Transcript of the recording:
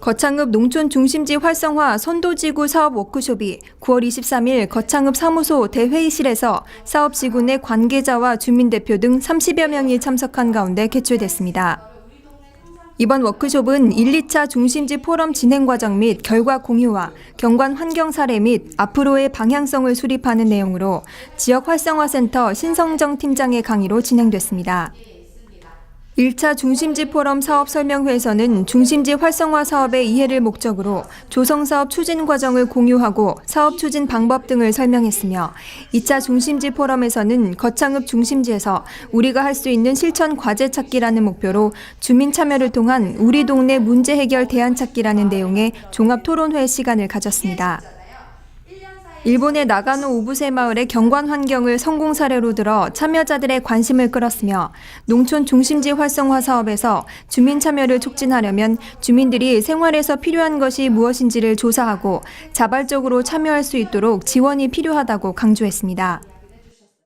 거창읍 농촌 중심지 활성화 선도지구 사업 워크숍이 9월 23일 거창읍 사무소 대회의실에서 사업지구 내 관계자와 주민대표 등 30여 명이 참석한 가운데 개최됐습니다. 이번 워크숍은 1, 2차 중심지 포럼 진행 과정 및 결과 공유와 경관 환경 사례 및 앞으로의 방향성을 수립하는 내용으로 지역 활성화센터 신성정 팀장의 강의로 진행됐습니다. 1차 중심지 포럼 사업 설명회에서는 중심지 활성화 사업의 이해를 목적으로 조성 사업 추진 과정을 공유하고 사업 추진 방법 등을 설명했으며 2차 중심지 포럼에서는 거창읍 중심지에서 우리가 할 수 있는 실천 과제 찾기라는 목표로 주민 참여를 통한 우리 동네 문제 해결 대안 찾기라는 내용의 종합 토론회 시간을 가졌습니다. 일본의 나가노 오부세 마을의 경관 환경을 성공 사례로 들어 참여자들의 관심을 끌었으며 농촌 중심지 활성화 사업에서 주민 참여를 촉진하려면 주민들이 생활에서 필요한 것이 무엇인지를 조사하고 자발적으로 참여할 수 있도록 지원이 필요하다고 강조했습니다.